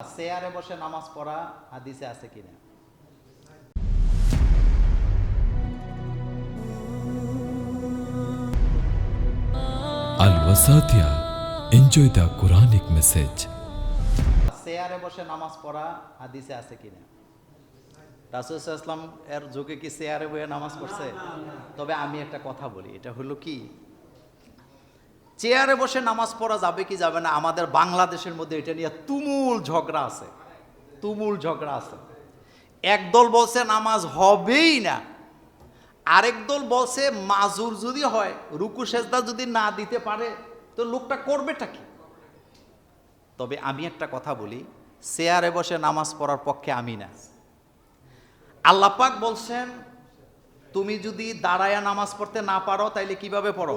চেয়ারে বসে নামাজ পড়া হাদিসে আছে কিনা. Enjoy the Quranic message. চেয়ারে বসে নামাজ পড়া হাদিসে আছে কিনা রাসুল ইসলাম এর যুগে কি চেয়ারে বসে নামাজ পড়ছে তবে আমি একটা কথা বলি এটা হলো কি চেয়ারে বসে নামাজ পড়া যাবে কি যাবে না, আমাদের বাংলাদেশের মধ্যে এটা নিয়ে তুমুল ঝগড়া আছে। তুমুল ঝগড়া আছে। একদল বলছে নামাজ হবেই না, আরেক দল বলছে মাজুর যদি হয়, রুকু সেজদা যদি না দিতে পারে, তো লোকটা করবেটা কি? তবে আমি একটা কথা বলি, চেয়ারে বসে নামাজ পড়ার পক্ষে আমি না। আল্লাপাক বলছেন তুমি যদি দাঁড়ায়া নামাজ পড়তে না পারো, তাইলে কীভাবে পড়ো?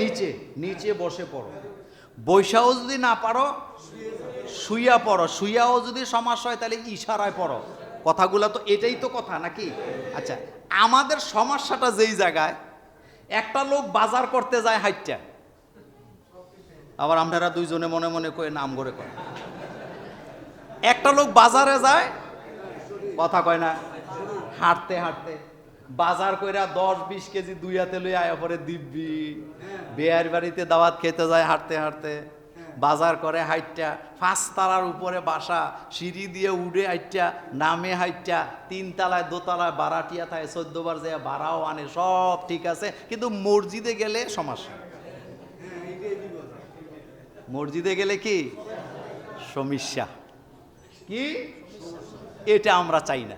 নিচে নিচে বসে পড়ো। বৈশাও যদি না পারো, শুইয়া পড়ো। শুইয়াও যদি সমস্যা হয় তাহলে ইশারায় পড়ো। কথাগুলো তো এটাই তো কথা নাকি? আচ্ছা আমাদের সমস্যাটা যেই জায়গায়, একটা লোক বাজার করতে যায় হাইটটা। আবার আপনারা দুইজনে মনে মনে করে নাম করে কয়। একটা লোক বাজারে যায়, কথা কয় না, হাঁটতে হাঁটতে। বাজার কইরা দশ বিশ কেজি দুই হাতে লই আয়া পরে দিব্যি। বেয়ার বাড়িতে দাওয়াত খেতে যায় হাঁটতে হাঁটতে। বাজার করে হাইটটা পাঁচ তালার উপরে বাসা সিঁড়ি দিয়ে উড়ে হাইটটা নামে হাইটটা তিন তালায় দোতলায় বারাটিয়া থাকে চোদ্দবার যে ভাড়াও আনে সব ঠিক আছে। কিন্তু মসজিদে গেলে সমস্যা। মসজিদে গেলে কি? সমস্যা। কি? এটা আমরা চাই না।